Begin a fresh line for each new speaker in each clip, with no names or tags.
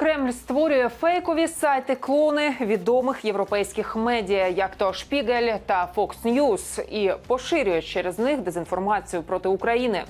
Кремль створює фейкові сайти клони відомих європейських медіа, як то Шпігель та Fox News, і поширює через них дезінформацію проти України.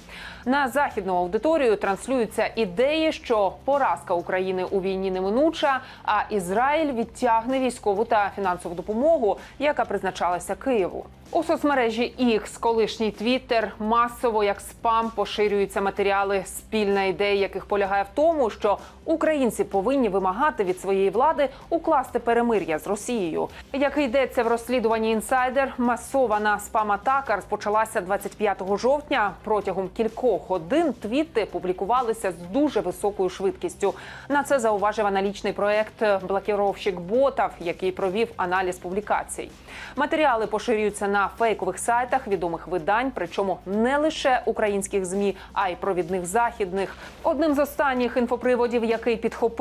На західну аудиторію транслюються ідеї, що поразка України у війні неминуча, а Ізраїль відтягне військову та фінансову допомогу, яка призначалася Києву. У соцмережі X, колишній Твіттер, масово як спам поширюються матеріали, спільна ідея яких полягає в тому, що українці повинні вимагати від своєї влади укласти перемир'я з Росією. Як йдеться в розслідуванні інсайдер, масована спам-атака розпочалася 25 жовтня. Протягом кількох годин твіти публікувалися з дуже високою швидкістю. На це зауважив аналічний проект блокіровщик ботів, який провів аналіз публікацій. Матеріали поширюються на фейкових сайтах відомих видань, причому не лише українських змі, а й провідних західних. Одним з останніх інфоприводів, який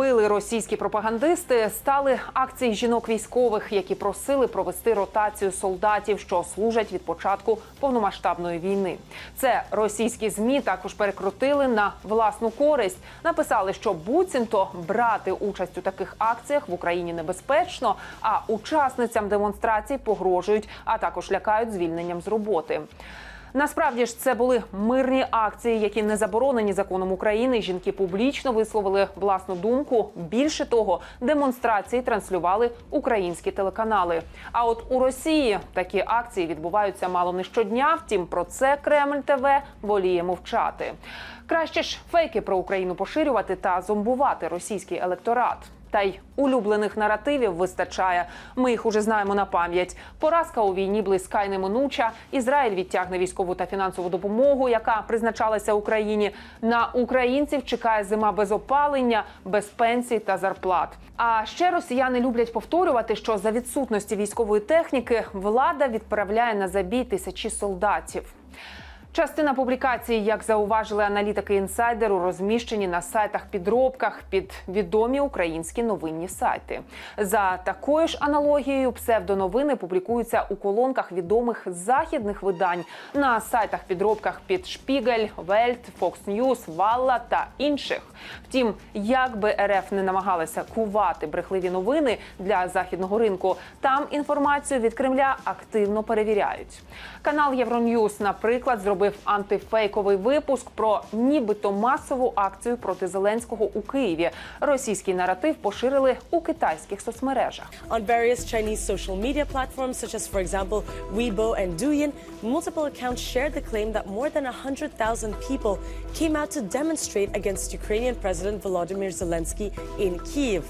підхопили російські пропагандисти, стали акції жінок військових, які просили провести ротацію солдатів, що служать від початку повномасштабної війни. Це російські змі також перекрутили на власну користь. Написали, що буцімто брати участь у таких акціях в Україні небезпечно, а учасницям демонстрацій погрожують, а також лякають звільненням з роботи. Насправді ж це були мирні акції, які не заборонені законом України. Жінки публічно висловили власну думку. Більше того, демонстрації транслювали українські телеканали. А от у Росії такі акції відбуваються мало не щодня. Втім, про це Кремль ТВ воліє мовчати. Краще ж фейки про Україну поширювати та зомбувати російський електорат. Та й улюблених наративів вистачає. Ми їх уже знаємо на пам'ять. Поразка у війні близька й неминуча. Ізраїль відтягне військову та фінансову допомогу, яка призначалася Україні. На українців чекає зима без опалення, без пенсій та зарплат. А ще росіяни люблять повторювати, що за відсутності військової техніки влада відправляє на забій тисячі солдатів. Частина публікацій, як зауважили аналітики інсайдеру, розміщені на сайтах-підробках під відомі українські новинні сайти. За такою ж аналогією, псевдоновини публікуються у колонках відомих західних видань на сайтах-підробках під Шпігель, Вельт, Fox News, Валла та інших. Втім, як би РФ не намагалися кувати брехливі новини для західного ринку, там інформацію від Кремля активно перевіряють. Канал Євроньюз, наприклад, зробив антифейковий випуск про нібито масову акцію проти Зеленського у Києві. Російський наратив поширили у китайських соцмережах.
On various Chinese social media platforms, such as, for example, Weibo and Douyin, multiple accounts shared the claim that more than 100,000 people came out to demonstrate against Ukrainian President Volodymyr Zelensky in Kiev.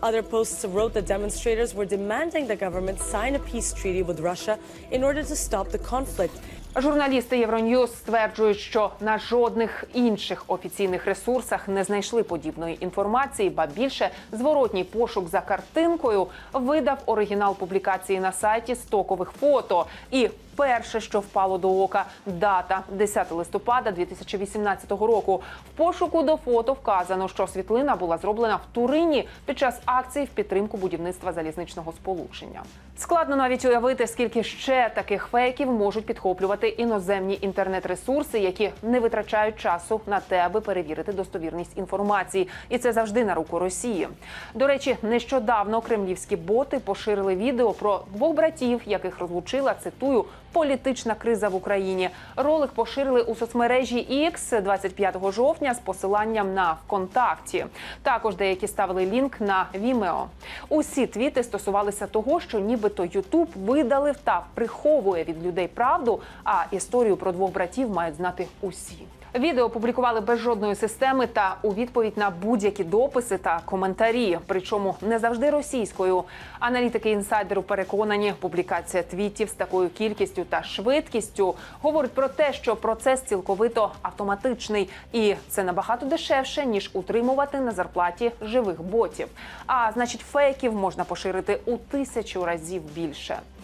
Other posts wrote that demonstrators were demanding the government sign a peace treaty with Russia in order to stop the conflict.
Журналісти Євроньюз стверджують, що на жодних інших офіційних ресурсах не знайшли подібної інформації, ба більше зворотній пошук за картинкою видав оригінал публікації на сайті стокових фото. І перше, що впало до ока, дата 10 листопада 2018 року. В пошуку до фото вказано, що світлина була зроблена в Турині під час акції в підтримку будівництва залізничного сполучення. Складно навіть уявити, скільки ще таких фейків можуть підхоплювати іноземні інтернет-ресурси, які не витрачають часу на те, аби перевірити достовірність інформації, і це завжди на руку Росії. До речі, нещодавно кремлівські боти поширили відео про двох братів, яких розлучила цитую політична криза в Україні. Ролик поширили у соцмережі X 25 жовтня з посиланням на ВКонтакті. Також деякі ставили лінк на Vimeo. Усі твіти стосувалися того, що нібито Ютуб видалив та приховує від людей правду. А історію про двох братів мають знати усі. Відео опублікували без жодної системи та у відповідь на будь-які дописи та коментарі, причому не завжди російською. Аналітики інсайдеру переконані, публікація твітів з такою кількістю та швидкістю говорить про те, що процес цілковито автоматичний, і це набагато дешевше ніж утримувати на зарплаті живих ботів. А значить, фейків можна поширити у тисячу разів більше.